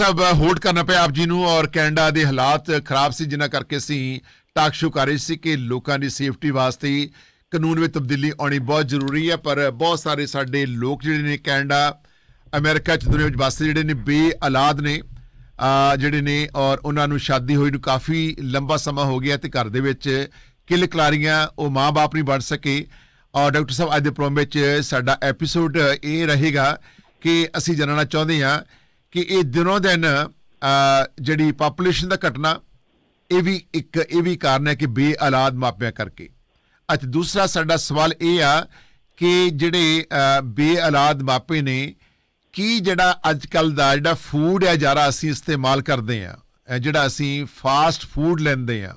ਸਾਹਿਬ, hold ਕਰਨਾ ਪਿਆ ਆਪ ਜੀ ਨੂੰ ਔਰ ਕੈਨੇਡਾ ਦੇ ਹਾਲਾਤ ਖਰਾਬ ਸੀ, ਜਿਨ੍ਹਾਂ ਕਰਕੇ ਅਸੀਂ ਟਾਕ ਸ਼ੋ ਕਰ ਰਹੇ ਸੀ ਕਿ ਲੋਕਾਂ ਦੀ ਸੇਫਟੀ ਵਾਸਤੇ ਕਾਨੂੰਨ ਵਿੱਚ ਤਬਦੀਲੀ ਆਉਣੀ ਬਹੁਤ ਜ਼ਰੂਰੀ ਹੈ, ਪਰ ਬਹੁਤ ਸਾਰੇ ਸਾਡੇ ਲੋਕ ਜਿਹੜੇ ਨੇ ਕੈਨੇਡਾ, ਅਮਰੀਕਾ ਚ ਦੁਨੀਆ ਵਿੱਚ ਵਸਦੇ ਜਿਹੜੇ ਨੇ ਬੇਔਲਾਦ ਨੇ ਜਿਹੜੇ ਨੇ ਔਰ ਉਹਨਾਂ ਨੂੰ ਸ਼ਾਦੀ ਹੋਈ ਨੂੰ ਕਾਫੀ ਲੰਬਾ ਸਮਾਂ ਹੋ ਗਿਆ ਤੇ ਘਰ ਦੇ ਵਿੱਚ ਕਿਲ ਕਲਾਰੀਆਂ ਉਹ ਮਾਂ-ਬਾਪ ਨਹੀਂ ਬਣ ਸਕੇ ਔਰ ਡਾਕਟਰ ਸਾਹਿਬ, ਅੱਜ ਦੇ ਪ੍ਰੋਗਰਾਮ ਵਿੱਚ ਸਾਡਾ ਐਪੀਸੋਡ ਇਹ ਰਹੇਗਾ ਕਿ ਅਸੀਂ ਜਾਣਨਾ ਚਾਹੁੰਦੇ ਹਾਂ ਕਿ ਇਹ ਦਿਨੋਂ ਦਿਨ ਜਿਹੜੀ ਪਾਪੂਲੇਸ਼ਨ ਦਾ ਘਟਨਾ ਇਹ ਵੀ ਇੱਕ ਇਹ ਵੀ ਕਾਰਨ ਹੈ ਕਿ ਬੇਔਲਾਦ ਮਾਪਿਆਂ ਕਰਕੇ। ਅਤੇ ਦੂਸਰਾ ਸਾਡਾ ਸਵਾਲ ਇਹ ਆ ਕਿ ਜਿਹੜੇ ਅ, ਬੇਔਲਾਦ ਮਾਪੇ ਨੇ ਕੀ ਜਿਹੜਾ ਅੱਜ ਕੱਲ ਦਾ ਜਿਹੜਾ ਫੂਡ ਹੈ ਜ਼ਿਆਦਾ ਅਸੀਂ ਇਸਤੇਮਾਲ ਕਰਦੇ ਆ ਜਿਹੜਾ ਅਸੀਂ ਫਾਸਟ ਫੂਡ ਲੈਂਦੇ ਆ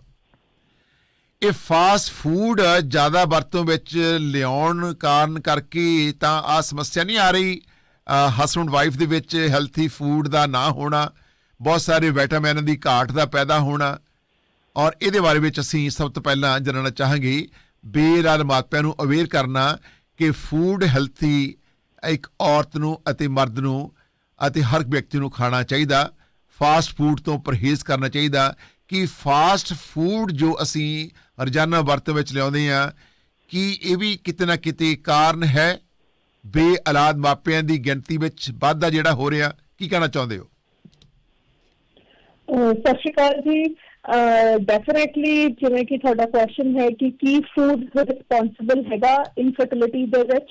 ਇਹ ਫਾਸਟ ਫੂਡ ਜ਼ਿਆਦਾ ਵਰਤੋਂ ਵਿੱਚ ਲਿਆਉਣ ਕਾਰਨ ਕਰਕੇ ਤਾਂ ਆ ਸਮੱਸਿਆ ਨਹੀਂ ਆ ਰਹੀ। ਹਸਬੰਡ ਵਾਈਫ ਦੇ ਵਿੱਚ ਹੈਲਥੀ ਫੂਡ ਦਾ ਨਾ ਹੋਣਾ, ਬਹੁਤ ਸਾਰੇ ਵਿਟਾਮਿਨ ਦੀ ਘਾਟ ਦਾ ਪੈਦਾ ਹੋਣਾ, ਔਰ ਇਹਦੇ ਬਾਰੇ ਵਿੱਚ ਅਸੀਂ ਸਭ ਤੋਂ ਪਹਿਲਾਂ ਜਾਣਨਾ ਚਾਹਾਂਗੇ ਬੇਰਾਲ ਮਾਪਿਆਂ ਨੂੰ ਅਵੇਅਰ ਕਰਨਾ ਕਿ ਫੂਡ ਹੈਲਥੀ ਇੱਕ ਔਰਤ ਨੂੰ ਅਤੇ ਮਰਦ ਨੂੰ ਅਤੇ ਹਰ ਵਿਅਕਤੀ ਨੂੰ ਖਾਣਾ ਚਾਹੀਦਾ ਫਾਸਟ ਫੂਡ ਤੋਂ ਪਰਹੇਜ਼ ਕਰਨਾ ਚਾਹੀਦਾ, ਕਿ ਫਾਸਟ ਫੂਡ ਜੋ ਅਸੀਂ ਰੋਜ਼ਾਨਾ ਵਰਤ ਵਿੱਚ ਲਿਆਉਂਦੇ ਆ ਕਿ ਇਹ ਵੀ ਕਿਤੇ ਨਾ ਕਿਤੇ ਕਾਰਨ ਹੈ ਬੇਔਲਾਦ ਮਾਪਿਆਂ ਦੀ ਗਿਣਤੀ ਵਿੱਚ ਵਾਧਾ ਜਿਹੜਾ ਹੋ ਰਿਹਾ, ਕੀ ਕਹਿਣਾ ਚਾਹੁੰਦੇ ਹੋ? ਅਹ ਸਤਿ ਸ਼੍ਰੀ ਅਕਾਲ ਜੀ। ਡੈਫੀਨਿਟਲੀ ਜਿਵੇਂ ਕਿ ਤੁਹਾਡਾ ਕੁਐਸਚਨ ਹੈ ਕਿ ਕੀ ਫੂਡ ਰਿਸਪੌਂਸਿਬਲ ਹੈਗਾ ਇਨਫਰਟੀਲਿਟੀ ਦੇ ਵਿੱਚ?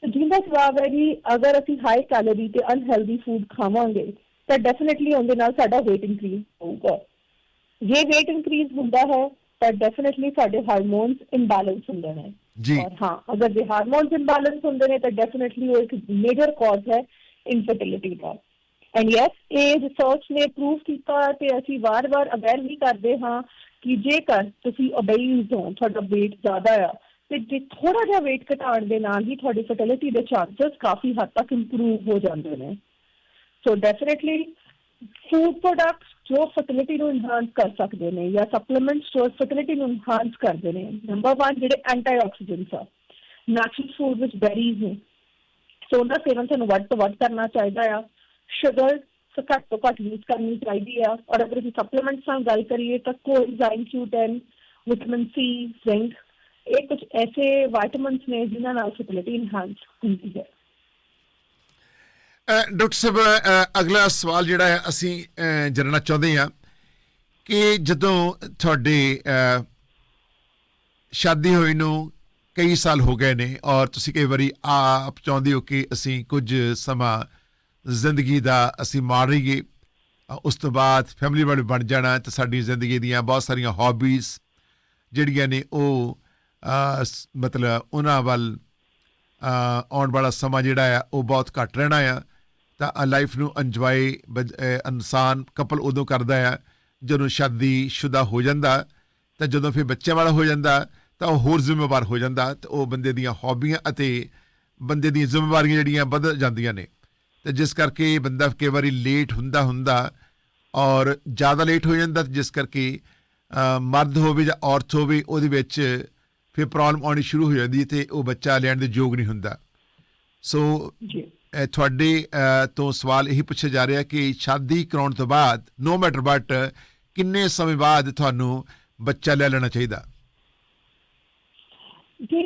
ਤੇ ਜਿਹਦਾ ਜਵਾਬ ਹੈ ਜੀ, ਅਗਰ ਅਸੀਂ ਹਾਈ ਕੈਲੋਰੀ ਤੇ ਅਨਹੈਲਦੀ ਫੂਡ ਖਾਵਾਂਗੇ, ਤਾਂ ਡੈਫੀਨਿਟਲੀ ਉਹਦੇ ਨਾਲ ਸਾਡਾ weight increase ਹੋਊਗਾ। ਜੇ weight increase ਹੁੰਦਾ ਹੈ, ਤਾਂ ਡੈਫੀਨਿਟਲੀ ਸਾਡੇ ਹਾਰਮੋਨਸ ਇੰਬੈਲੈਂਸ ਹੁੰਦੇ ਨੇ। ਜੀ ਔਰ ਹਾਂ ਅਗਰ ਜੇ ਹਾਰਮੋਨਸ ਇੰਬੈਲੈਂਸ ਹੁੰਦੇ ਨੇ ਤਾਂ ਡੈਫੀਨਿਟਲੀ ਉਹ ਇੱਕ ਮੇਜਰ ਕਾਜ਼ ਹੈ ਇਨਫਰਟੀਲਿਟੀ ਦਾ ਐਂਡ ਯੈਸ ਇਹ ਰਿਸਰਚ ਨੇ ਪ੍ਰੂਵ ਕੀਤਾ ਤੇ ਅਸੀਂ ਵਾਰ-ਵਾਰ ਅਵੇਅਰ ਵੀ ਕਰਦੇ ਹਾਂ ਕਿ ਜੇਕਰ ਤੁਸੀਂ ਓਬੇਸ ਹੋ, ਤੁਹਾਡਾ weight ਜ਼ਿਆਦਾ ਆ, ਤੇ ਜੇ ਥੋੜਾ ਜਿਹਾ weight ਘਟਾਉਣ ਦੇ ਨਾਲ ਹੀ ਤੁਹਾਡੀ ਫਰਟੀਲਿਟੀ ਦੇ ਚਾਂਸਸ ਕਾਫੀ ਹੱਦ ਤੱਕ ਇੰਪਰੂਵ ਹੋ ਜਾਂਦੇ ਨੇ। ਸੋ ਡੈਫੀਨਿਟਲੀ ਫੂਡ ਪ੍ਰੋਡਕਟਸ ਜੋ ਫਰਟੀਲਿਟੀ ਨੂੰ ਇਨਹਾਂਸ ਕਰ ਸਕਦੇ ਨੇ ਜਾਂ ਸਪਲੀਮੈਂਟਸ ਜੋ ਫਰਟੀਲਿਟੀ ਨੂੰ ਇਨਹਾਂਸ ਕਰਦੇ ਨੇ ਨੰਬਰ 1 ਜਿਹੜੇ ਐਂਟੀਆਕਸੀਡੈਂਟਸ ਆ ਨੈਚੁਰਲ ਫੂਡ ਵਿੱਚ ਬੈਰੀਜ਼ ਨੇ ਸੋ ਉਹਨਾਂ ਸੇਵਨ ਸਾਨੂੰ ਵੱਧ ਤੋਂ ਵੱਧ ਕਰਨਾ ਚਾਹੀਦਾ ਆ ਸ਼ੂਗਰ ਘੱਟ ਤੋਂ ਘੱਟ ਯੂਜ਼ ਕਰਨੀ ਚਾਹੀਦੀ ਆ, ਔਰ ਅਗਰ ਅਸੀਂ ਸਪਲੀਮੈਂਟਸ ਨਾਲ ਗੱਲ ਕਰੀਏ ਤਾਂ ਕੋਐਂਜ਼ਾਈਮ Q10 ਵਿਟਾਮਿਨ ਸੀ ਜ਼ਿੰਕ ਇਹ ਕੁਝ ਐਸੇ ਵਿਟਾਮਿਨਸ ਨੇ ਜਿਨ੍ਹਾਂ ਨਾਲ ਫਰਟੀਲਿਟੀ ਇਨਹਾਂਸ ਹੁੰਦੀ ਹੈ। ਡਾਕਟਰ ਸਾਹਿਬ ਅਗਲਾ ਸਵਾਲ ਜਿਹੜਾ ਹੈ ਅਸੀਂ ਅ, ਜਾਣਨਾ ਚਾਹੁੰਦੇ ਹਾਂ ਕਿ ਜਦੋਂ ਤੁਹਾਡੇ ਸ਼ਾਦੀ ਹੋਈ ਨੂੰ ਕਈ ਸਾਲ ਹੋ ਗਏ ਨੇ ਔਰ ਤੁਸੀਂ ਕਈ ਵਾਰੀ ਆਪ ਚਾਹੁੰਦੇ ਹੋ ਕਿ ਅਸੀਂ ਕੁਝ ਸਮਾਂ ਜ਼ਿੰਦਗੀ ਦਾ ਅਸੀਂ ਮਾਰ ਰਹੀਏ ਉਸ ਤੋਂ ਬਾਅਦ ਫੈਮਿਲੀ ਵਾਲੇ ਬਣ ਜਾਣਾ ਤੇ ਸਾਡੀ ਜ਼ਿੰਦਗੀ ਦੀਆਂ ਬਹੁਤ ਸਾਰੀਆਂ ਹੌਬੀਜ਼ ਜਿਹੜੀਆਂ ਨੇ ਉਹ ਮਤਲਬ ਉਹਨਾਂ ਵੱਲ ਆਉਣ ਵਾਲਾ ਸਮਾਂ ਜਿਹੜਾ ਆ ਉਹ ਬਹੁਤ ਘੱਟ ਰਹਿਣਾ ਆ। ਤਾਂ ਲਾਈਫ ਨੂੰ ਇੰਜੋਏ ਇਨਸਾਨ ਕਪਲ ਉਦੋਂ ਕਰਦਾ ਆ ਜਦੋਂ ਸ਼ਾਦੀ ਸ਼ੁਦਾ ਹੋ ਜਾਂਦਾ, ਤਾਂ ਜਦੋਂ ਫਿਰ ਬੱਚਿਆਂ ਵਾਲਾ ਹੋ ਜਾਂਦਾ, ਤਾਂ ਉਹ ਹੋਰ ਜ਼ਿੰਮੇਵਾਰ ਹੋ ਜਾਂਦਾ, ਤੇ ਉਹ ਬੰਦੇ ਦੀਆਂ ਹੌਬੀਆਂ ਅਤੇ ਬੰਦੇ ਦੀਆਂ ਜ਼ਿੰਮੇਵਾਰੀਆਂ ਜਿਹੜੀਆਂ ਵੱਧ ਜਾਂਦੀਆਂ ਨੇ। ਤੇ ਜਿਸ ਕਰਕੇ ਬੰਦਾ ਕਈ ਵਾਰੀ ਲੇਟ ਹੁੰਦਾ ਹੁੰਦਾ ਔਰ ਜ਼ਿਆਦਾ ਲੇਟ ਹੋ ਜਾਂਦਾ, ਜਿਸ ਕਰਕੇ ਮਰਦ ਹੋਵੇ ਜਾਂ ਔਰਤ ਹੋਵੇ, ਉਹਦੇ ਵਿੱਚ ਫਿਰ ਪ੍ਰੋਬਲਮ ਆਉਣੀ ਸ਼ੁਰੂ ਹੋ ਜਾਂਦੀ ਹੈ ਤੇ ਉਹ ਬੱਚਾ ਲੈਣ ਦੇ ਯੋਗ ਨਹੀਂ ਹੁੰਦਾ। ਸੋ ਤੁਹਾਡੇ ਤੋਂ ਸਵਾਲ ਇਹੀ ਪੁੱਛਿਆ ਜਾ ਰਿਹਾ ਕਿ ਸ਼ਾਦੀ ਕਰਾਉਣ ਤੋਂ ਬਾਅਦ ਨੋ ਮੈਟਰ ਬਟ ਕਿੰਨੇ ਸਮੇਂ ਬਾਅਦ ਤੁਹਾਨੂੰ ਬੱਚਾ ਲੈ ਲੈਣਾ ਚਾਹੀਦਾ? ਜੀ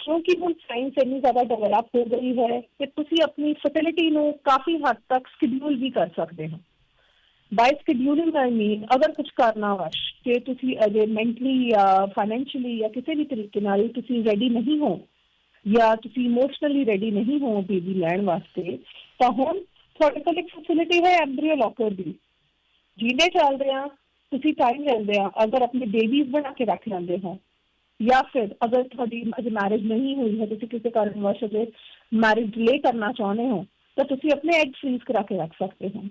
ਕਿਉਂਕਿ ਹੁਣ ਸਾਇੰਸ ਇੰਨੀ ਜ਼ਿਆਦਾ ਡਿਵੈਲਪ ਹੋ ਗਈ ਹੈ ਕਿ ਤੁਸੀਂ ਆਪਣੀ ਫਰਟੀਲਿਟੀ ਨੂੰ ਕਾਫੀ ਹੱਦ ਤੱਕ ਸ਼ਡਿਊਲ ਵੀ ਕਰ ਸਕਦੇ ਹੋ। ਬਾਈ ਸ਼ਡਿਊਲਿੰਗ ਆਈ ਮੀਨ ਅਗਰ ਕੁਝ ਕਰਨਾ ਵਸ਼ ਕਿ ਤੁਸੀਂ ਅਜੇ ਮੈਂਟਲੀ ਜਾਂ ਫਾਈਨੈਂਸ਼ੀਅਲੀ ਜਾਂ ਕਿਸੇ ਵੀ ਤਰੀਕੇ ਨਾਲ ਤੁਸੀਂ ਰੈਡੀ ਨਹੀਂ ਹੋ ਜਾਂ ਤੁਸੀਂ ਇਮੋਸ਼ਨਲੀ ਰੈਡੀ ਨਹੀਂ ਹੋ ਬੇਬੀ ਲੈਣ ਵਾਸਤੇ ਤਾਂ ਹੁਣ ਤੁਹਾਡੇ ਕੋਲ ਇੱਕ ਫੈਸਿਲਿਟੀ ਹੈ ਐਮਬ੍ਰੀਓ ਲੋਕਰ ਦੀ ਜਿਹਦੇ ਚੱਲਦੇ ਆ ਤੁਸੀਂ ਟਾਈਮ ਲੈਂਦੇ ਆ ਅਗਰ ਆਪਣੇ ਬੇਬੀਜ਼ ਬਣਾ ਕੇ ਰੱਖ ਲੈਂਦੇ ਹੋ ਜਾਂ ਫਿਰ ਅਗਰ ਤੁਹਾਡੀ ਅਜੇ ਮੈਰਿਜ ਨਹੀਂ ਹੋਈ ਹੈ ਤੁਸੀਂ ਕਿਸੇ ਕਾਰਨ ਵਸ਼ ਅਜੇ ਮੈਰਿਜ ਡਿਲੇ ਕਰਨਾ ਚਾਹੁੰਦੇ ਹੋ ਤਾਂ ਤੁਸੀਂ ਆਪਣੇ ਐਗ ਫ੍ਰੀਜ਼ ਕਰਾ ਕੇ ਰੱਖ ਸਕਦੇ ਹੋ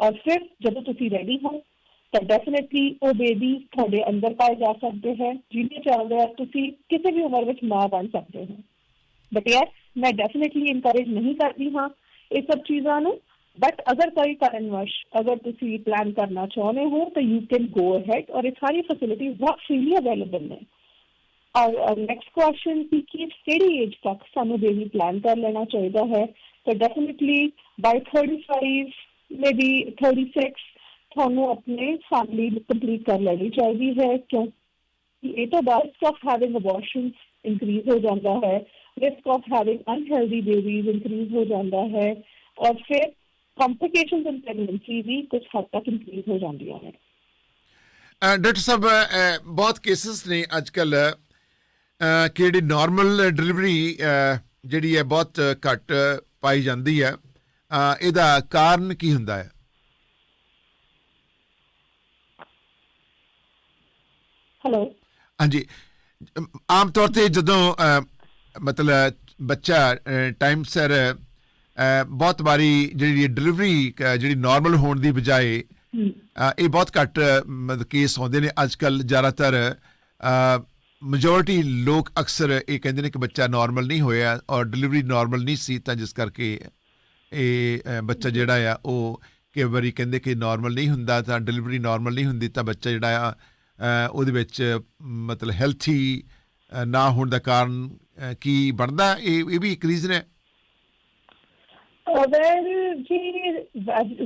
ਔਰ ਫਿਰ ਜਦੋਂ ਤੁਸੀਂ ਰੈਡੀ ਹੋ ਤਾਂ ਡੈਫੀਨਿਟਲੀ ਉਹ ਬੇਬੀ ਤੁਹਾਡੇ ਅੰਦਰ ਪਾਏ ਜਾ ਸਕਦੇ ਹੈ ਜਿਹਦੇ ਚੱਲਦੇ ਆ ਤੁਸੀਂ ਕਿਸੇ ਵੀ ਉਮਰ ਵਿੱਚ ਮਾਂ ਬਣ ਸਕਦੇ ਹੋ ਬਟ ਯੈਸ ਮੈਂ ਡੈਫੀਨਿਟਲੀ ਇਨਕਰੇਜ ਨਹੀਂ ਕਰਦੀ ਹਾਂ ਇਹ ਸਭ ਚੀਜ਼ਾਂ ਨੂੰ ਬਟ ਅਗਰ ਕੋਈ ਕਾਰਨਵਸ਼ ਅਗਰ ਤੁਸੀਂ ਪਲਾਨ ਕਰਨਾ ਚਾਹੁੰਦੇ ਹੋ ਤਾਂ ਯੂ ਕੈਨ ਗੋ ਅਹੈਡ ਔਰ ਇਹ ਸਾਰੀ ਫੈਸਿਲਿਟੀਜ਼ ਬਹੁਤ ਫ੍ਰੀਲੀ ਅਵੇਲੇਬਲ ਨੇ ਔਰ ਨੈਕਸਟ ਕੁਐਸਚਨ ਕਿ ਕਿਸ ਕਿਹੜੀ ਏਜ ਤੱਕ ਸਾਨੂੰ ਬੇਬੀ ਪਲਾਨ ਕਰ ਲੈਣਾ ਚਾਹੀਦਾ ਹੈ ਤਾਂ ਡੈਫੀਨਿਟਲੀ ਬਾਈ 35 ਮੇਬੀ 36 ਤੁਹਾਨੂੰ ਆਪਣੇ ਫੈਮਿਲੀ ਕੰਪਲੀਟ ਕਰ ਲੈਣੀ ਚਾਹੀਦੀ ਹੈ ਕਿਉਂਕਿ ਇਹ ਤੋਂ ਬਾਅਦ risk of having abortions increase ਹੋ ਜਾਂਦਾ ਹੈ risk of having unhealthy babies increase ਹੋ ਜਾਂਦਾ ਹੈ ਔਰ ਫਿਰ ਕੰਪਲਿਕੇਸ਼ਨਸ ਇਨ ਪ੍ਰੈਗਨੈਂਸੀ ਵੀ ਕੁਝ ਹੱਦ ਤੱਕ ਇਨਕਰੀਜ਼ ਹੋ ਜਾਂਦੀਆਂ ਨੇ ਅ, ਡਾਕਟਰ ਸਾਹਿਬ ਬਹੁਤ ਕੇਸਸ ਨੇ ਅੱਜ ਕੱਲ ਕਿ ਜਿਹੜੀ ਨਾਰਮਲ ਡਿਲੀਵਰੀ ਜਿਹੜੀ ਹੈ ਬਹੁਤ ਘੱਟ ਪਾਈ ਜਾਂਦੀ ਹੈ ਇਹਦਾ ਕਾਰਨ ਕੀ ਹੁੰਦਾ ਹੈ ਹੈਲੋ ਹਾਂਜੀ ਆਮ ਤੌਰ ਤੇ ਜਦੋਂ ਮਤਲਬ ਬੱਚਾ ਟਾਈਮ ਸਿਰ ਬਹੁਤ ਵਾਰੀ ਜਿਹੜੀ ਡਿਲੀਵਰੀ ਜਿਹੜੀ ਨਾਰਮਲ ਹੋਣ ਦੀ ਬਜਾਏ ਇਹ ਬਹੁਤ ਘੱਟ ਕੇਸ ਹੁੰਦੇ ਨੇ। ਅੱਜ ਕੱਲ ਜ਼ਿਆਦਾਤਰ ਮੈਜੋਰਿਟੀ ਲੋਕ ਅਕਸਰ ਇਹ ਕਹਿੰਦੇ ਨੇ ਕਿ ਬੱਚਾ ਨਾਰਮਲ ਨਹੀਂ ਹੋਇਆ ਔਰ ਡਿਲੀਵਰੀ ਨਾਰਮਲ ਨਹੀਂ ਸੀ ਤਾਂ ਜਿਸ ਕਰਕੇ ਇਹ ਬੱਚਾ ਜਿਹੜਾ ਆ ਉਹ ਕਈ ਵਾਰੀ ਕਹਿੰਦੇ ਕਿ ਨਾਰਮਲ ਨਹੀਂ ਹੁੰਦਾ ਤਾਂ ਡਿਲੀਵਰੀ ਨਾਰਮਲ ਨਹੀਂ ਹੁੰਦੀ ਤਾਂ ਬੱਚਾ ਜਿਹੜਾ ਆ ਉਹਦੇ ਵਿੱਚ ਮਤਲਬ ਹੈਲਥੀ ਨਾ ਹੋਣ ਦਾ ਕਾਰਨ ਕੀ ਬਣਦਾ ਇਹ ਇਹ ਵੀ ਇੱਕ ਰੀਜ਼ਨ ਹੈ ਵੈਲ ਜੀ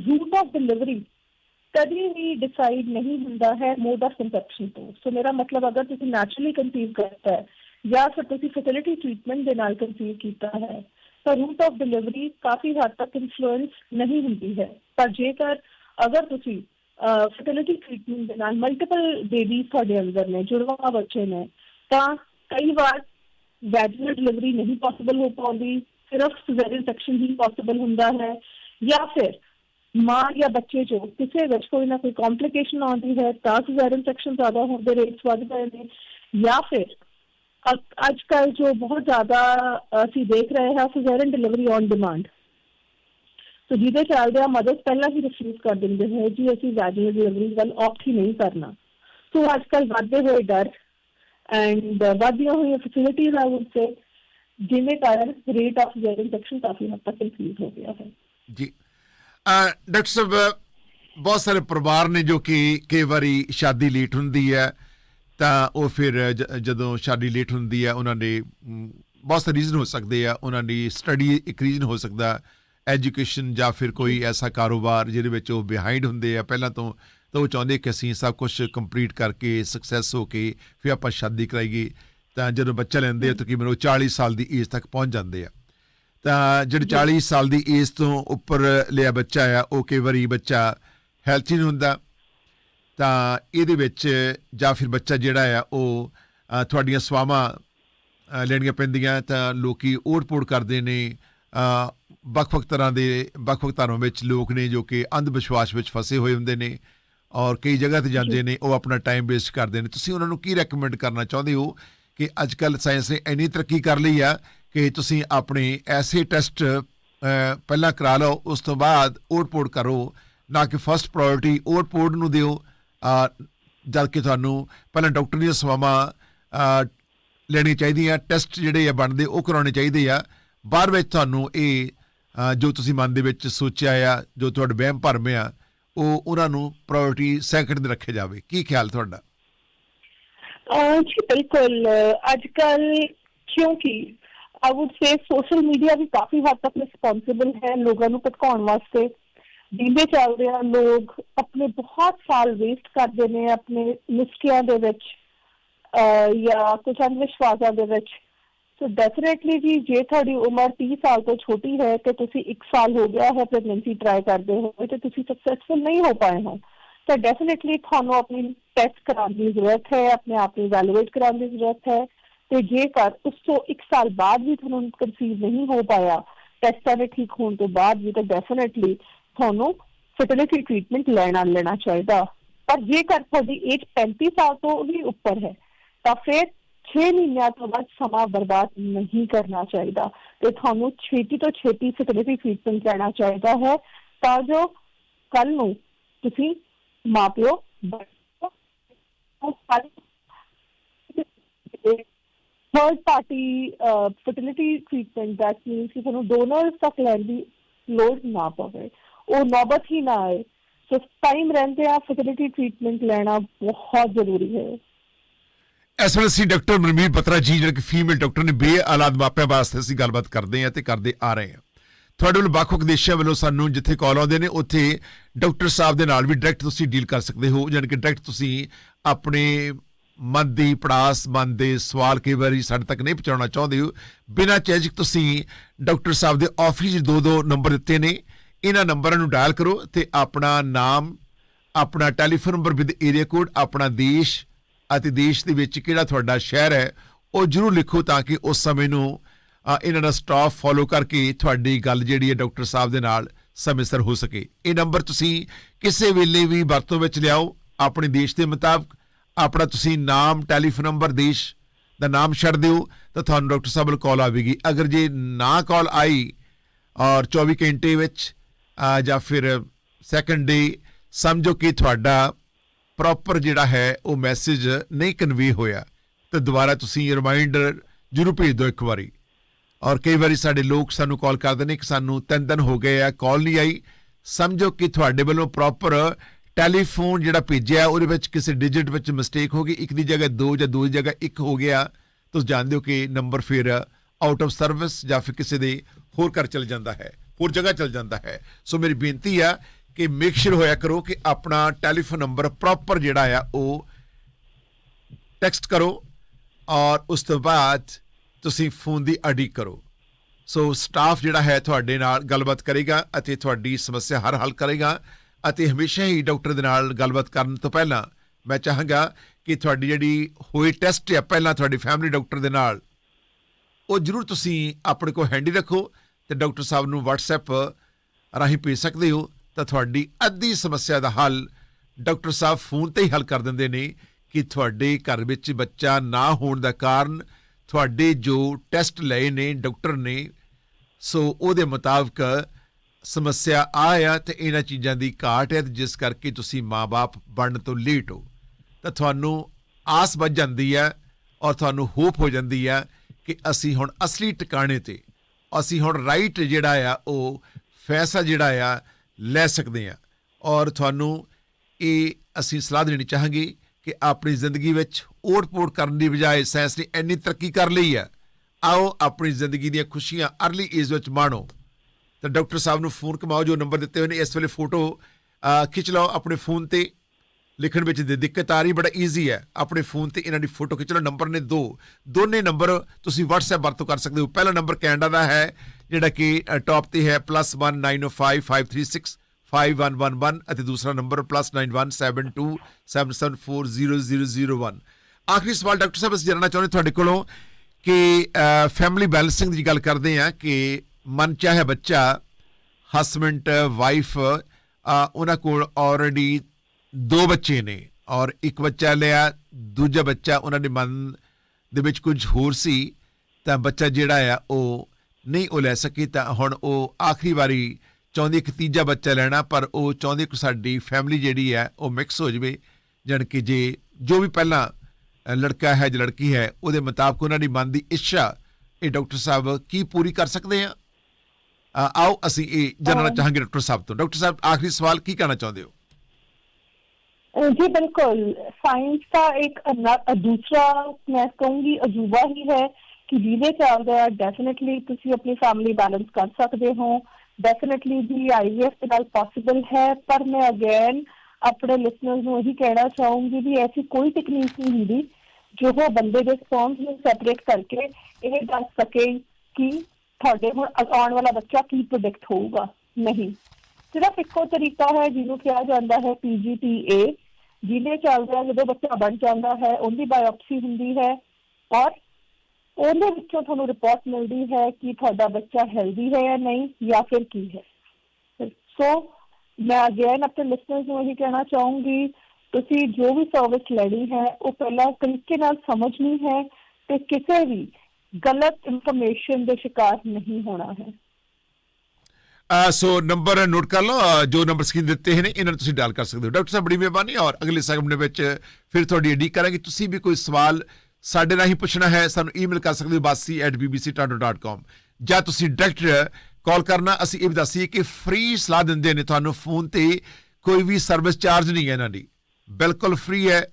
ਰੂਟ ਆਫ ਡਿਲੀਵਰੀ ਕਦੀ ਵੀ ਡਿਸਾਈਡ ਨਹੀਂ ਹੁੰਦਾ ਹੈ ਮੋਡ ਆਫ ਕੰਸੈਪਸ਼ਨ ਤੋਂ ਸੋ ਮੇਰਾ ਮਤਲਬ ਅਗਰ ਤੁਸੀਂ ਨੈਚੁਰਲੀ ਕਨਸੀਵ ਕਰਤਾ ਹੈ ਜਾਂ ਫਿਰ ਤੁਸੀਂ ਫਰਟੀਲਿਟੀ ਟ੍ਰੀਟਮੈਂਟ ਦੇ ਨਾਲ ਕਨਸੀਵ ਕੀਤਾ ਹੈ ਤਾਂ ਰੂਟ ਆਫ ਡਿਲੀਵਰੀ ਕਾਫੀ ਹੱਦ ਤੱਕ ਇਨਫਲੂਐਂਸ ਨਹੀਂ ਹੁੰਦੀ ਹੈ ਪਰ ਜੇਕਰ ਅਗਰ ਤੁਸੀਂ ਫਰਟੀਲਿਟੀ ਟ੍ਰੀਟਮੈਂਟ ਦੇ ਨਾਲ ਮਲਟੀਪਲ ਬੇਬੀਜ਼ ਤੁਹਾਡੇ ਅੰਦਰ ਨੇ ਜੁੜਵਾ ਬੱਚੇ ਨੇ ਤਾਂ ਕਈ ਵਾਰ ਵੈਜੀਨਲ ਡਿਲੀਵਰੀ ਨਹੀਂ ਪੋਸੀਬਲ ਹੋ ਪਾਉਂਦੀ ਸਿਰਫ ਸਿਜ਼ੇਰੀਅਨ ਸੈਕਸ਼ਨ ਹੀ ਪੋਸੀਬਲ ਹੁੰਦਾ ਹੈ। ਜਾਂ ਫਿਰ ਮਾਂ ਜਾਂ ਬੱਚੇ ਚੋਂ ਕਿਸੇ ਵਿੱਚ ਕੋਈ ਨਾ ਕੋਈ ਕੰਪਲਿਕੇਸ਼ਨ ਆਉਂਦੀ ਹੈ ਤਾਂ ਸਿਜ਼ੇਰੀਅਨ ਸੈਕਸ਼ਨ ਜ਼ਿਆਦਾ ਹੋਣ ਦੇ ਰੇਟਸ ਵੱਧ ਗਏ ਨੇ ਜਾਂ ਫਿਰ ਅੱਜ ਕੱਲ ਜੋ ਬਹੁਤ ਜ਼ਿਆਦਾ ਅਸੀਂ ਦੇਖ ਰਹੇ ਹਾਂ caesarean delivery on demand so ਜਿਹਦੇ ਚੱਲਦੇ ਆ ਮਦਰਸ ਪਹਿਲਾਂ ਹੀ ਰਿਫਿਊਜ਼ ਕਰ ਦਿੰਦੇ ਹੈ ਜੀ ਅਸੀਂ ਵੈਜੀਨਲ ਡਿਲੀਵਰੀ ਵੱਲ ਆਪਟ ਹੀ ਨਹੀਂ ਕਰਨਾ ਸੋ ਅੱਜ ਕੱਲ ਵੱਧਦੇ ਹੋਏ ਡਰ ਐਂਡ ਵਧਦੀਆਂ ਹੋਈਆਂ ਫੈਸਿਲਿਟੀਜ਼ ਆ would say ਜਿਵੇਂ ਕਾਰਨ ਰੇਟ ਆਫ ਸਿਜ਼ੇਰੀਅਨ ਸੈਕਸ਼ਨ ਕਾਫੀ ਹੱਦ ਤੱਕ ਇਨਕਰੀਜ਼ ਹੋ ਗਿਆ ਹੈ। ਜੀ। ਅ, ਡਾਕਟਰ ਸਾਹਿਬ ਬਹੁਤ ਸਾਰੇ ਪਰਿਵਾਰ ਨੇ ਜੋ ਕਿ ਕਈ ਵਾਰੀ ਸ਼ਾਦੀ ਲੇਟ ਹੁੰਦੀ ਹੈ ਤਾਂ ਉਹ ਫਿਰ ਜਦੋਂ ਸ਼ਾਦੀ ਲੇਟ ਹੁੰਦੀ ਹੈ ਉਹਨਾਂ ਦੇ ਬਹੁਤ ਸਾਰੇ ਰੀਜ਼ਨ ਹੋ ਸਕਦੇ ਆ। ਉਹਨਾਂ ਦੀ ਸਟੱਡੀ ਇੱਕ ਰੀਜ਼ਨ ਹੋ ਸਕਦਾ ਐਜੂਕੇਸ਼ਨ ਜਾਂ ਫਿਰ ਕੋਈ ਐਸਾ ਕਾਰੋਬਾਰ ਜਿਹਦੇ ਵਿੱਚ ਉਹ ਬਿਹਾਈਂਡ ਹੁੰਦੇ ਆ। ਪਹਿਲਾਂ ਤੋਂ ਤਾਂ ਉਹ ਚਾਹੁੰਦੇ ਕਿ ਅਸੀਂ ਸਭ ਕੁਝ ਕੰਪਲੀਟ ਕਰਕੇ ਸਕਸੈਸ ਹੋ ਕੇ ਫਿਰ ਆਪਾਂ ਸ਼ਾਦੀ ਕਰਾਈਏ। ਤਾਂ ਜਦੋਂ ਬੱਚਾ ਲੈਂਦੇ ਆ ਤਕਰੀਬਨ ਉਹ 40 ਸਾਲ ਦੀ ਏਜ ਤੱਕ ਪਹੁੰਚ ਜਾਂਦੇ ਆ। ਤਾਂ ਜਿਹੜੇ 40 ਸਾਲ ਦੀ ਏਜ ਤੋਂ ਉੱਪਰ ਲਿਆ ਬੱਚਾ ਆ ਉਹ ਕਈ ਵਾਰੀ ਬੱਚਾ ਹੈਲਥੀ ਨਹੀਂ ਹੁੰਦਾ। ਤਾਂ ਇਹਦੇ ਵਿੱਚ ਜਾਂ ਫਿਰ ਬੱਚਾ ਜਿਹੜਾ ਆ ਉਹ ਤੁਹਾਡੀਆਂ ਸਵਾਵਾਂ ਲੈਣੀਆਂ ਪੈਂਦੀਆਂ ਤਾਂ ਲੋਕੀ ਓਟ-ਪੋਟ ਕਰਦੇ ਨੇ। ਵੱਖ-ਵੱਖ ਤਰ੍ਹਾਂ ਦੇ ਵੱਖ-ਵੱਖ ਧਰਮਾਂ ਵਿੱਚ ਲੋਕ ਨੇ ਜੋ ਕਿ ਅੰਧ ਵਿਸ਼ਵਾਸ ਵਿੱਚ ਫਸੇ ਹੋਏ ਹੁੰਦੇ ਨੇ। ਔਰ ਕਈ ਜਗ੍ਹਾ ਤੇ ਜਾਂਦੇ ਨੇ ਉਹ ਆਪਣਾ ਟਾਈਮ ਵੇਸਟ ਕਰਦੇ ਨੇ। ਤੁਸੀਂ ਉਹਨਾਂ ਨੂੰ ਕੀ ਰეკਮੈਂਡ ਕਰਨਾ ਚਾਹੁੰਦੇ ਹੋ ਕਿ ਅੱਜ ਕੱਲ ਸਾਇੰਸ ਨੇ ਇੰਨੀ ਤਰੱਕੀ ਕਰ ਲਈ ਆ ਕਿ ਤੁਸੀਂ ਆਪਣੇ ਐਸੇ ਟੈਸਟ ਪਹਿਲਾਂ ਕਰਾ ਲਓ ਉਸ ਤੋਂ ਬਾਅਦ ਓਟ-ਪੋਟ ਕਰੋ ਨਾ ਕਿ ਫਸਟ ਪ੍ਰਾਇੋਰਟੀ ਓਟ-ਪੋਟ ਨੂੰ ਦਿਓ। ਜਦ ਕਿ ਤੁਹਾਨੂੰ ਪਹਿਲਾਂ ਡਾਕਟਰ ਦੀਆਂ ਸੇਵਾਵਾਂ ਲੈਣੀ ਚਾਹੀਦੀਆਂ ਟੈਸਟ ਜਿਹੜੇ ਆ ਬਣਦੇ ਉਹ ਕਰਾਉਣੇ ਚਾਹੀਦੇ ਆ। ਬਾਅਦ ਵਿੱਚ ਤੁਹਾਨੂੰ ਇਹ ਜੋ ਤੁਸੀਂ ਮਨ ਦੇ ਵਿੱਚ ਸੋਚਿਆ ਆ ਜੋ ਤੁਹਾਡੇ ਵਹਿਮ ਭਰਮ ਆ ਉਹ ਉਹਨਾਂ ਨੂੰ ਪ੍ਰਾਇੋਰਟੀ ਸੈਕੰਡ ਤੇ ਰੱਖਿਆ ਜਾਵੇ। ਕੀ ਖਿਆਲ ਤੁਹਾਡਾ? ਜੀ, ਬਿਲਕੁਲ। ਅੱਜ ਕੱਲ ਕਿਉਂਕਿ I would say social media ਵੀ ਕਾਫੀ ਹੱਦ ਤੱਕ ਰਿਸਪੌਂਸਿਬਲ ਹੈ ਲੋਕਾਂ ਨੂੰ ਭਟਕਾਉਣ ਵਾਸਤੇ। ਜਿੰਦੇ ਚੱਲਦੇ ਆ ਲੋਕ ਆਪਣੇ ਬਹੁਤ ਸਾਲ ਵੇਸਟ ਕਰਦੇ ਨੇ, ਆਪਣੇ ਨਿਸ਼ਕਿਆਂ ਦੇ ਵਿੱਚ, ਅਹ ਜਾਂ ਕੁਝ ਅੰਧ ਵਿਸ਼ਵਾਸਾਂ ਦੇ ਵਿੱਚ। ਸੋ ਡੈਫੀਨਿਟਲੀ ਜੀ ਜੇ ਤੁਹਾਡੀ ਉਮਰ 30 ਸਾਲ ਤੋਂ ਛੋਟੀ ਹੈ ਤੇ ਤੁਸੀਂ 1 ਸਾਲ ਹੋ ਗਿਆ ਹੈ ਪ੍ਰੈਗਨੈਂਸੀ ਟਰਾਈ ਕਰਦੇ ਹੋ ਤੇ ਤੁਸੀਂ ਸਕਸੈਸਫੁਲ ਨਹੀਂ ਹੋ ਪਾਏ ਹੋ ਤਾਂ ਡੈਫੀਨਿਟਲੀ ਤੁਹਾਨੂੰ ਆਪਣੀ ਟੈਸਟ ਕਰਾਉਣ ਦੀ ਜ਼ਰੂਰਤ ਹੈ ਆਪਣੇ ਆਪ ਨੂੰ ਇਵੈਲੂਏਟ ਕਰਾਉਣ ਦੀ ਜ਼ਰੂਰਤ ਹੈ ਤੇ ਜੇਕਰ ਉਸ ਤੋਂ 1 ਸਾਲ ਬਾਅਦ ਵੀ ਤੁਹਾਨੂੰ ਕਨਸੀਵ ਨਹੀਂ ਹੋ ਪਾਇਆ ਟੈਸਟਾਂ ਦੇ ਠੀਕ ਹੋਣ ਤੋਂ ਬਾਅਦ ਵੀ ਤਾਂ ਡੈਫੀਨਿਟਲੀ ਤੁਹਾਨੂੰ ਫਰਟੀਲਿਟੀ ਟ੍ਰੀਟਮੈਂਟ ਲੈਣਾ ਲੈਣਾ ਚਾਹੀਦਾ ਪਰ ਜੇਕਰ ਤੁਹਾਡੀ ਏਜ 35 ਸਾਲ ਤੋਂ ਵੀ ਉੱਪਰ ਹੈ ਤਾਂ ਫਿਰ 6 ਮਹੀਨਿਆਂ ਤੋਂ ਬਾਅਦ ਸਮਾਂ ਬਰਬਾਦ ਨਹੀਂ ਕਰਨਾ ਚਾਹੀਦਾ ਤੇ ਤੁਹਾਨੂੰ ਛੇਤੀ ਤੋਂ ਛੇਤੀ ਫਰਟੀਲਿਟੀ ਟ੍ਰੀਟਮੈਂਟ ਲੈਣਾ ਚਾਹੀਦਾ ਹੈ ਤਾਂ ਜੋ ਕੱਲ ਨੂੰ ਤੁਸੀਂ ਮਾਪਿਓ third party fertility treatment that means ਕਿ ਤੁਹਾਨੂੰ ਡੋਨਰਸ ਤੱਕ ਲੈਣ ਦੀ ਲੋੜ ਨਾ ਪਵੇ ਉਹ ਨੌਬਤ ਹੀ ਨਾ ਆਏ ਸੋ ਟਾਈਮ ਰਹਿੰਦੇ ਆ ਫਰਟੀਲਿਟੀ ਟ੍ਰੀਟਮੈਂਟ ਲੈਣਾ ਬਹੁਤ ਜ਼ਰੂਰੀ ਹੈ ਇਸ ਵੇਲੇ ਅਸੀਂ ਡਾਕਟਰ ਮਨਮੀਰ ਬਤਰਾ ਜੀ ਜਿਹੜੇ ਕਿ ਫੀਮੇਲ ਡਾਕਟਰ ਨੇ ਬੇਔਲਾਦ ਮਾਪਿਆਂ ਵਾਸਤੇ ਅਸੀਂ ਗੱਲਬਾਤ ਕਰਦੇ ਹਾਂ ਤੇ ਕਰਦੇ ਆ ਰਹੇ ਹਾਂ। ਤੁਹਾਡੇ ਵੱਲ ਵੱਖ-ਵੱਖ ਦੇਸ਼ਾਂ ਵੱਲੋਂ ਸਾਨੂੰ ਜਿੱਥੇ ਕਾਲ ਆਉਂਦੇ ਨੇ, ਉੱਥੇ ਡਾਕਟਰ ਸਾਹਿਬ ਦੇ ਨਾਲ ਵੀ ਡਾਇਰੈਕਟ ਤੁਸੀਂ ਡੀਲ ਕਰ ਸਕਦੇ ਹੋ, ਯਾਨੀ ਕਿ ਡਾਇਰੈਕਟ ਤੁਸੀਂ ਆਪਣੇ ਮਨ ਦੀ ਪੜਾਸ, ਮਨ ਦੇ ਸਵਾਲ ਕਈ ਵਾਰੀ ਸਾਡੇ ਤੱਕ ਨਹੀਂ ਪਹੁੰਚਾਉਣਾ ਚਾਹੁੰਦੇ ਹੋ। ਬਿਨਾਂ ਚੈਜਿਕ ਤੁਸੀਂ ਡਾਕਟਰ ਸਾਹਿਬ ਦੇ ਆਫਿਸ 'ਚ ਦੋ ਦੋ ਨੰਬਰ ਦਿੱਤੇ ਨੇ। ਇਹਨਾਂ ਨੰਬਰਾਂ ਨੂੰ ਡਾਇਲ ਕਰੋ ਤੇ ਆਪਣਾ ਨਾਮ, ਆਪਣਾ telephone number with area code ਆਪਣਾ ਦੇਸ਼ ਅਤੇ ਦੇਸ਼ ਦੇ ਵਿੱਚ ਕਿਹੜਾ ਤੁਹਾਡਾ ਸ਼ਹਿਰ ਹੈ, ਉਹ ਜਰੂਰ ਲਿਖੋ ਤਾਂ ਕਿ ਉਸ ਸਮੇਂ ਨੂੰ ਇਹਨਾਂ ਦਾ ਸਟਾਫ ਫੋਲੋ ਕਰਕੇ ਤੁਹਾਡੀ ਗੱਲ ਜਿਹੜੀ ਹੈ ਡਾਕਟਰ ਸਾਹਿਬ ਦੇ ਨਾਲ ਸਮੇਂ ਸਿਰ ਹੋ ਸਕੇ। ਇਹ ਨੰਬਰ ਤੁਸੀਂ ਕਿਸੇ ਵੇਲੇ ਵੀ ਵਰਤੋਂ ਵਿੱਚ ਲਿਆਓ, ਆਪਣੇ ਦੇਸ਼ ਦੇ ਮੁਤਾਬਕ। ਆਪਣਾ ਤੁਸੀਂ ਨਾਮ ਟੈਲੀਫੋਨ ਨੰਬਰ ਦੇਸ਼ ਦਾ ਨਾਮ ਛੱਡ ਦਿਓ, ਤਾਂ ਤੁਹਾਨੂੰ ਡਾਕਟਰ ਸਾਹਿਬ ਵੱਲ ਕਾਲ ਆਵੇਗੀ। ਅਗਰ ਜੇ ਨਾ ਕਾਲ ਆਈ, ਔਰ 24 ਘੰਟੇ ਵਿੱਚ ਜਾਂ ਫਿਰ ਸੈਕੰਡ ਡੇ ਸਮਝੋ ਕਿ ਤੁਹਾਡਾ ਪ੍ਰੋਪਰ ਜਿਹੜਾ ਹੈ, ਉਹ ਮੈਸੇਜ ਨਹੀਂ ਕਨਵੇ ਹੋਇਆ। ਤਾਂ ਦੁਬਾਰਾ ਤੁਸੀਂ ਰਿਮਾਈਂਡਰ ਜ਼ਰੂਰ ਭੇਜ ਦਿਓ ਇੱਕ ਵਾਰੀ। ਔਰ ਕਈ ਵਾਰੀ ਸਾਡੇ ਲੋਕ ਸਾਨੂੰ ਕਾਲ ਕਰਦੇ ਨੇ ਕਿ ਸਾਨੂੰ ਤਿੰਨ ਦਿਨ ਹੋ ਗਏ ਆ ਕਾਲ ਨਹੀਂ ਆਈ। ਸਮਝੋ ਕਿ ਤੁਹਾਡੇ ਵੱਲੋਂ ਪ੍ਰੋਪਰ ਟੈਲੀਫੋਨ ਜਿਹੜਾ ਭੇਜਿਆ, ਉਹਦੇ ਵਿੱਚ ਕਿਸੇ ਡਿਜਿਟ ਵਿੱਚ ਮਿਸਟੇਕ ਹੋ ਗਈ। ਇੱਕ ਦੀ ਜਗ੍ਹਾ ਦੋ ਜਾਂ ਦੋ ਦੀ ਜਗ੍ਹਾ ਇੱਕ ਹੋ ਗਿਆ। ਤੁਸੀਂ ਜਾਣਦੇ ਹੋ ਕਿ ਨੰਬਰ ਫਿਰ ਆਊਟ ਆਫ ਸਰਵਿਸ ਜਾਂ ਫਿਰ ਕਿਸੇ ਦੇ ਹੋਰ ਘਰ ਚਲ ਜਾਂਦਾ ਹੈ, ਹੋਰ ਜਗ੍ਹਾ ਚਲ ਜਾਂਦਾ ਹੈ। ਸੋ ਮੇਰੀ ਬੇਨਤੀ ਆ ਕਿ ਮੇਕ ਸ਼ੋਰ ਹੋਇਆ ਕਰੋ ਕਿ ਆਪਣਾ ਟੈਲੀਫੋਨ ਨੰਬਰ ਪ੍ਰੋਪਰ ਜਿਹੜਾ ਆ ਉਹ ਟੈਕਸਟ ਕਰੋ ਔਰ ਉਸ ਤੋਂ ਬਾਅਦ ਤੁਸੀਂ ਫੋਨ ਦੀ ਅਡੀਕ ਕਰੋ। ਸੋ ਸਟਾਫ ਜਿਹੜਾ ਹੈ ਤੁਹਾਡੇ ਨਾਲ ਗੱਲਬਾਤ ਕਰੇਗਾ ਅਤੇ ਤੁਹਾਡੀ ਸਮੱਸਿਆ ਹਰ ਹੱਲ ਕਰੇਗਾ ਅਤੇ ਹਮੇਸ਼ਾ ਹੀ ਡਾਕਟਰ ਦੇ ਨਾਲ ਗੱਲਬਾਤ ਕਰਨ ਤੋਂ ਪਹਿਲਾਂ ਮੈਂ ਚਾਹਾਂਗਾ ਕਿ ਤੁਹਾਡੀ ਜਿਹੜੀ ਹੋਈ ਟੈਸਟ ਹੈ ਪਹਿਲਾਂ ਤੁਹਾਡੀ ਫੈਮਿਲੀ ਡਾਕਟਰ ਦੇ ਨਾਲ, ਉਹ ਜਰੂਰ ਤੁਸੀਂ ਆਪਣੇ ਕੋਲ ਹੈਂਡੀ ਰੱਖੋ ਤੇ ਡਾਕਟਰ ਸਾਹਿਬ ਨੂੰ WhatsApp ਰਾਹੀਂ ਭੇਜ ਸਕਦੇ ਹੋ। ਤਾਂ ਤੁਹਾਡੀ ਅੱਧੀ ਸਮੱਸਿਆ ਦਾ ਹੱਲ ਡਾਕਟਰ ਸਾਹਿਬ ਫੋਨ ਤੇ ਹੀ ਹੱਲ ਕਰ ਦਿੰਦੇ ਨੇ ਕਿ ਤੁਹਾਡੇ ਘਰ ਵਿੱਚ ਬੱਚਾ ਨਾ ਹੋਣ ਦਾ ਕਾਰਨ ਤੁਹਾਡੇ ਜੋ ਟੈਸਟ ਲਏ ਨੇ ਡਾਕਟਰ ਨੇ, ਸੋ ਉਹਦੇ ਮੁਤਾਬਕ ਸਮੱਸਿਆ ਆ ਆ ਤੇ ਇਹਨਾਂ ਚੀਜ਼ਾਂ ਦੀ ਘਾਟ ਹੈ ਤੇ ਜਿਸ ਕਰਕੇ ਤੁਸੀਂ ਮਾਪੇ ਬਣਨ ਤੋਂ ਲੇਟ ਹੋ। ਤਾਂ ਤੁਹਾਨੂੰ ਆਸ ਵੱਜ ਜਾਂਦੀ ਹੈ ਔਰ ਤੁਹਾਨੂੰ ਹੋਪ ਹੋ ਜਾਂਦੀ ਹੈ ਕਿ ਅਸੀਂ ਹੁਣ ਅਸਲੀ ਟਿਕਾਣੇ ਤੇ, ਅਸੀਂ ਹੁਣ ਰਾਈਟ ਜਿਹੜਾ ਆ, ਉਹ ਫੈਸਲਾ ਜਿਹੜਾ ਆ ਲੈ ਸਕਦੇ ਆ ਔਰ ਤੁਹਾਨੂੰ ਇਹ ਅਸੀਂ ਸਲਾਹ ਦੇਣੀ ਚਾਹਾਂਗੇ ਕਿ ਆਪਣੀ ਜ਼ਿੰਦਗੀ ਵਿੱਚ ਓਟ-ਪੋਟ ਕਰਨ ਦੀ ਬਜਾਏ ਸਾਇੰਸ ਨੇ ਇੰਨੀ ਤਰੱਕੀ ਕਰ ਲਈ ਹੈ ਆਓ ਆਪਣੀ ਜ਼ਿੰਦਗੀ ਦੀਆਂ ਖੁਸ਼ੀਆਂ ਅਰਲੀ ਏਜ ਵਿੱਚ ਮਾਣੋ। ਤਾਂ ਡਾਕਟਰ ਸਾਹਿਬ ਨੂੰ ਫੋਨ ਕਮਾਓ, ਜੋ ਨੰਬਰ ਦਿੱਤੇ ਹੋਏ ਨੇ, ਇਸ ਵੇਲੇ ਫੋਟੋ ਖਿੱਚ ਲਓ ਆਪਣੇ ਫੋਨ ਤੇ। ਲਿਖਣ ਵਿੱਚ ਦਿੱਕਤ ਆ ਰਹੀ, ਬੜਾ ਈਜ਼ੀ ਹੈ। ਆਪਣੇ ਫੋਨ ਤੇ ਇਹਨਾਂ ਦੀ ਫੋਟੋ ਖਿੱਚ ਲਓ। ਨੰਬਰ ਨੇ ਦੋ। ਦੋਨੇ ਨੰਬਰ ਤੁਸੀਂ WhatsApp ਵਰਤੋਂ ਕਰ ਸਕਦੇ ਹੋ। ਪਹਿਲਾ ਨੰਬਰ ਕੈਨੇਡਾ ਦਾ ਹੈ। ਜਿਹੜਾ ਕਿ ਟਾਪ ਤੇ ਹੈ +190553651111 ਅਤੇ ਦੂਸਰਾ ਨੰਬਰ +917277400001 ਆਖਰੀ ਸਵਾਲ ਡਾਕਟਰ ਸਾਹਿਬ, ਅਸੀਂ ਜਾਣਨਾ ਚਾਹੁੰਦੇ ਤੁਹਾਡੇ ਕੋਲੋਂ ਕਿ ਫੈਮਿਲੀ ਬੈਲੈਂਸਿੰਗ ਦੀ ਗੱਲ ਕਰਦੇ ਆ ਕਿ ਮਨ ਚਾਹੇ ਬੱਚਾ ਹਸਬੈਂਡ ਵਾਈਫ ਉਹਨਾਂ ਕੋਲ ਆਲਰੇਡੀ ਦੋ ਬੱਚੇ ਨੇ ਔਰ ਇੱਕ ਬੱਚਾ ਲਿਆ, ਦੂਜਾ ਬੱਚਾ ਉਹਨਾਂ ਦੇ ਮਨ ਦੇ ਵਿੱਚ ਕੁਝ ਹੋਰ ਸੀ, ਤਾਂ ਬੱਚਾ ਜਿਹੜਾ ਆ, ਉਹ ਨਹੀਂ ਉਹ ਲੈ ਸਕੀ ਤਾਂ ਹੁਣ ਉਹ ਆਖਰੀ ਵਾਰੀ ਚਾਹੁੰਦੀ ਇੱਕ ਤੀਜਾ ਬੱਚਾ ਲੈਣਾ ਪਰ ਉਹ ਚਾਹੁੰਦੀ ਕਿ ਸਾਡੀ ਫੈਮਿਲੀ ਜਿਹੜੀ ਹੈ ਉਹ ਮਿਕਸ ਹੋ ਜਾਵੇ ਜਾਣੀ ਕਿ ਜੇ ਜੋ ਵੀ ਪਹਿਲਾਂ ਅ, ਲੜਕਾ ਹੈ ਜਾਂ ਲੜਕੀ ਹੈ ਉਹਦੇ ਮੁਤਾਬਕ ਉਹਨਾਂ ਦੀ ਮਨ ਦੀ ਇੱਛਾ ਇਹ ਡਾਕਟਰ ਸਾਹਿਬ ਕੀ ਪੂਰੀ ਕਰ ਸਕਦੇ ਆ ਅ, ਆਓ ਅਸੀਂ ਇਹ ਜਾਣਨਾ ਅਮ, ਚਾਹਾਂਗੇ ਡਾਕਟਰ ਸਾਹਿਬ ਤੋਂ ਡਾਕਟਰ ਸਾਹਿਬ ਆਖਰੀ ਸਵਾਲ ਕੀ ਕਹਿਣਾ ਚਾਹੁੰਦੇ ਹੋ अ, जी बिल्कुल साइंस का एक अना- अ, दूसरा मैं कहूंगी अजूबा ही है ਕਿ ਜਿਹਦੇ ਚੱਲਦੇ ਆ ਡੈਫੀਨਿਟਲੀ ਤੁਸੀਂ ਆਪਣੀ ਫੈਮਿਲੀ ਬੈਲੈਂਸ ਕਰ ਸਕਦੇ ਹੋ ਡੈਫੀਨਿਟਲੀ ਵੀ ਆਈਵੀਐਫ ਦੇ ਨਾਲ ਪੋਸੀਬਲ ਹੈ ਪਰ ਮੈਂ ਅਗੇਨ ਆਪਣੇ ਲਿਸਨਰਸ ਨੂੰ ਇਹੀ ਕਹਿਣਾ ਚਾਹੂੰਗੀ ਵੀ ਐਸੀ ਕੋਈ ਟੈਕਨੀਕ ਨਹੀਂ ਹੁੰਦੀ ਜੋ ਉਹ ਬੰਦੇ ਦੇ ਸਪੌਂਸ ਨੂੰ ਸੈਪਰੇਟ ਕਰਕੇ ਇਹ ਦੱਸ ਸਕੇ ਕਿ ਤੁਹਾਡੇ ਹੁਣ ਆਉਣ ਵਾਲਾ ਬੱਚਾ ਕੀ ਪ੍ਰੋਡਿਕਟ ਹੋਊਗਾ ਨਹੀਂ ਸਿਰਫ ਇੱਕੋ ਤਰੀਕਾ ਹੈ ਜਿਹਨੂੰ ਕਿਹਾ ਜਾਂਦਾ ਹੈ ਪੀਜੀਟੀਏ ਜਿਹਦੇ ਚੱਲਦਾ ਜਦੋਂ ਬੱਚਾ ਬਣ ਜਾਂਦਾ ਹੈ ਉਹਦੀ ਬਾਇਓਪਸੀ ਹੁੰਦੀ ਹੈ ਔਰ ਉਹਦੇ ਵਿੱਚੋਂ ਤੁਹਾਨੂੰ ਰਿਪੋਰਟ ਮਿਲਦੀ ਹੈ ਕਿ ਤੁਹਾਡਾ ਬੱਚਾ ਹੈਲਦੀ ਹੈ ਜਾਂ ਨਹੀਂ ਜਾਂ ਫਿਰ ਕੀ ਹੈ। ਸੋ ਮੈਂ ਅਗੇਨ ਆਪਣੇ ਲਿਸਨਰਸ ਨੂੰ ਇਹੀ ਕਹਿਣਾ ਚਾਹੂੰਗੀ, ਤੁਸੀਂ ਜੋ ਵੀ ਸਰਵਿਸ ਲੈਣੀ ਹੈ, ਉਹ ਪਹਿਲਾਂ ਤਰੀਕੇ ਨਾਲ ਸਮਝਣੀ ਹੈ ਤੇ ਕਿਸੇ ਵੀ ਗਲਤ ਇਨਫੋਰਮੇਸ਼ਨ ਦੇ ਸ਼ਿਕਾਰ ਨਹੀਂ ਹੋਣਾ ਹੈ। ਸੋ ਨੰਬਰ ਨੋਟ ਕਰ ਲਓ ਜੋ ਨੰਬਰ ਸਕਰੀਨ ਦਿੱਤੇ ਹਨ ਇਹਨਾਂ ਨੂੰ ਤੁਸੀਂ ਡਾਲ ਕਰ ਸਕਦੇ ਹੋ। ਡਾਕਟਰ ਸਾਹਿਬ, ਬੜੀ ਮਿਹਰਬਾਨੀ ਔਰ ਅਗਲੇ ਸੈਗਮੈਂਟ ਵਿੱਚ ਫਿਰ ਤੁਹਾਡੀ ਅਡੀਕ ਕਰਾਂਗੇ। ਤੁਸੀਂ ਵੀ ਕੋਈ ਸਵਾਲ ਸਾਡੇ ਰਾਹੀਂ ਪੁੱਛਣਾ ਹੈ, ਸਾਨੂੰ ਈਮੇਲ ਕਰ ਸਕਦੇ ਹੋ basi@bbc.com ਜਾਂ ਤੁਸੀਂ ਡਾਇਰੈਕਟ ਕਾਲ ਕਰਨਾ, ਅਸੀਂ ਇਹ ਵੀ ਦੱਸੀਏ ਕਿ ਫ੍ਰੀ ਸਲਾਹ ਦਿੰਦੇ ਨੇ ਤੁਹਾਨੂੰ ਫੋਨ ਤੇ, ਕੋਈ ਵੀ ਸਰਵਿਸ ਚਾਰਜ ਨਹੀਂ ਹੈ ਇਹਨਾਂ ਦੀ। ਬਿਲਕੁਲ ਫ੍ਰੀ ਹੈ।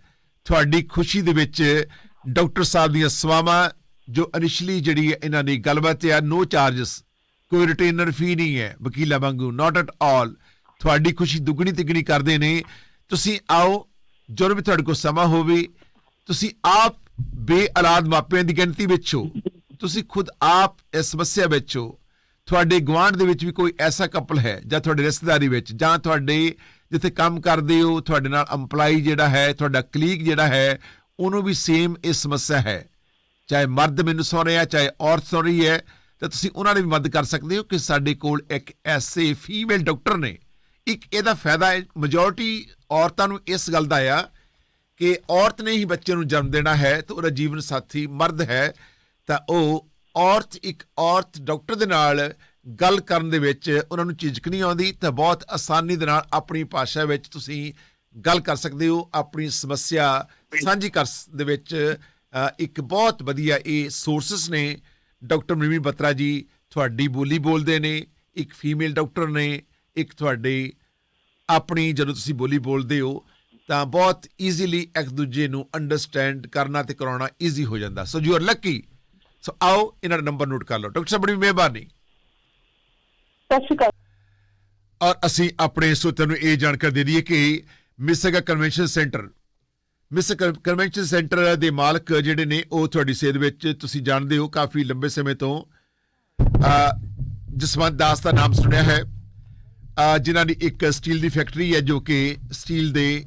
ਤੁਹਾਡੀ ਖੁਸ਼ੀ ਦੇ ਵਿੱਚ ਡਾਕਟਰ ਸਾਹਿਬ ਦੀਆਂ ਸੇਵਾਵਾਂ, ਜੋ ਇਨੀਸ਼ੀਅਲੀ ਜਿਹੜੀ ਹੈ ਇਹਨਾਂ ਦੀ ਗੱਲਬਾਤ ਹੈ ਨੋ ਚਾਰजेस ਕੋਈ ਰਿਟੇਨਰ ਫੀ ਨਹੀਂ ਹੈ, ਵਕੀਲਾਂ ਵਾਂਗੂ ਨਾਟ ਐਟ ਆਲ ਤੁਹਾਡੀ ਖੁਸ਼ੀ ਦੁੱਗਣੀ ਤਿੱਗਣੀ ਕਰਦੇ ਨੇ। ਤੁਸੀਂ ਆਓ, ਜਦੋਂ ਵੀ ਤੁਹਾਡੇ ਕੋਲ ਸਮਾਂ ਹੋਵੇ, ਤੁਸੀਂ ਆਪ ਬੇਔਲਾਦ ਮਾਪਿਆਂ ਦੀ ਗਿਣਤੀ ਵਿੱਚ ਹੋ ਤੁਸੀਂ ਖੁਦ ਆਪ ਇਸ ਸਮੱਸਿਆ ਵਿੱਚ ਹੋ ਤੁਹਾਡੇ ਗੁਆਂਢ ਦੇ ਵਿੱਚ ਵੀ ਕੋਈ ਐਸਾ ਕਪਲ ਹੈ ਜਾਂ ਤੁਹਾਡੇ ਰਿਸ਼ਤੇਦਾਰੀ ਵਿੱਚ, ਜਾਂ ਤੁਹਾਡੇ ਜਿੱਥੇ ਕੰਮ ਕਰਦੇ ਹੋ, ਤੁਹਾਡੇ ਨਾਲ EMPLOYE ਜਿਹੜਾ ਹੈ, ਤੁਹਾਡਾ ਕਲੀਗ ਜਿਹੜਾ ਹੈ, ਉਹਨੂੰ ਵੀ ਸੇਮ ਇਹ ਸਮੱਸਿਆ ਹੈ। ਚਾਹੇ ਮਰਦ ਮੈਨੂੰ ਸੌ ਰਿਹਾ, ਚਾਹੇ ਔਰਤ ਸੌ ਰਹੀ ਹੈ, ਤਾਂ ਤੁਸੀਂ ਉਹਨਾਂ ਦੀ ਵੀ ਮਦਦ ਕਰ ਸਕਦੇ ਹੋ ਕਿ ਸਾਡੇ ਕੋਲ ਇੱਕ ਐਸੇ ਫੀਮੇਲ ਡਾਕਟਰ ਨੇ। ਇੱਕ ਇਹਦਾ ਫਾਇਦਾ ਹੈ ਮੈਜੋਰਟੀ ਔਰਤਾਂ ਨੂੰ ਇਸ ਗੱਲ ਦਾ ਆ ਕਿ ਔਰਤ ਨੇ ਹੀ ਬੱਚੇ ਨੂੰ ਜਨਮ ਦੇਣਾ ਹੈ ਤੇ ਉਹਦਾ ਜੀਵਨ ਸਾਥੀ ਮਰਦ ਹੈ, ਤਾਂ ਉਹ ਔਰਤ ਇੱਕ ਔਰਤ ਡਾਕਟਰ ਦੇ ਨਾਲ ਗੱਲ ਕਰਨ ਦੇ ਵਿੱਚ ਉਹਨਾਂ ਨੂੰ ਝਿਜਕ ਨਹੀਂ ਆਉਂਦੀ, ਤਾਂ ਬਹੁਤ ਆਸਾਨੀ ਦੇ ਨਾਲ ਆਪਣੀ ਭਾਸ਼ਾ ਵਿੱਚ ਤੁਸੀਂ ਗੱਲ ਕਰ ਸਕਦੇ ਹੋ, ਆਪਣੀ ਸਮੱਸਿਆ ਸਾਂਝੀ ਕਰ ਦੇ ਵਿੱਚ ਇੱਕ ਬਹੁਤ ਵਧੀਆ ਇਹ ਸੋਰਸਸ ਨੇ। ਡਾਕਟਰ ਮਨਵੀਰ ਬਤਰਾ ਜੀ ਤੁਹਾਡੀ ਬੋਲੀ ਬੋਲਦੇ ਨੇ, ਇੱਕ ਫੀਮੇਲ ਡਾਕਟਰ ਨੇ, ਇੱਕ ਤੁਹਾਡੇ ਆਪਣੀ ਜਦੋਂ ਤੁਸੀਂ ਬੋਲੀ ਬੋਲਦੇ ਹੋ ਤਾਂ ਬਹੁਤ ਈਜ਼ੀਲੀ ਇੱਕ ਦੂਜੇ ਨੂੰ ਅੰਡਰਸਟੈਂਡ ਕਰਨਾ ਤੇ ਕਰਾਉਣਾ ਈਜ਼ੀ ਹੋ ਜਾਂਦਾ। So you are lucky so ਆਓ ਇਹਨਾਂ ਦਾ ਨੰਬਰ ਨੋਟ ਕਰ ਲਓ। ਡਾਕਟਰ ਸਾਹਿਬ ਬੜੀ ਮਿਹਰਬਾਨੀ। ਸਤਿ ਸ਼੍ਰੀ ਅਕਾਲ। ਔਰ ਅਸੀਂ ਆਪਣੇ ਸਰੋਤਿਆਂ ਨੂੰ ਇਹ ਜਾਣਕਾਰੀ ਦੇ ਦਈਏ ਕਿ ਮਿਸਗਾ ਕਨਵੈਨਸ਼ਨ ਸੈਂਟਰ ਮਿਸਗਾ ਕਨਵੈਨਸ਼ਨ ਸੈਂਟਰ ਦੇ ਮਾਲਕ ਜਿਹੜੇ ਨੇ ਉਹ ਤੁਹਾਡੀ ਸੇਧ ਵਿੱਚ ਤੁਸੀਂ ਜਾਣਦੇ ਹੋ ਕਾਫੀ ਲੰਬੇ ਸਮੇਂ ਤੋਂ ਜਸਵੰਤ ਦਾਸ ਦਾ ਨਾਮ ਸੁਣਿਆ ਹੈ। ਜਿਨ੍ਹਾਂ ਦੀ ਇੱਕ ਸਟੀਲ ਦੀ ਫੈਕਟਰੀ ਹੈ ਜੋ ਕਿ ਸਟੀਲ ਦੇ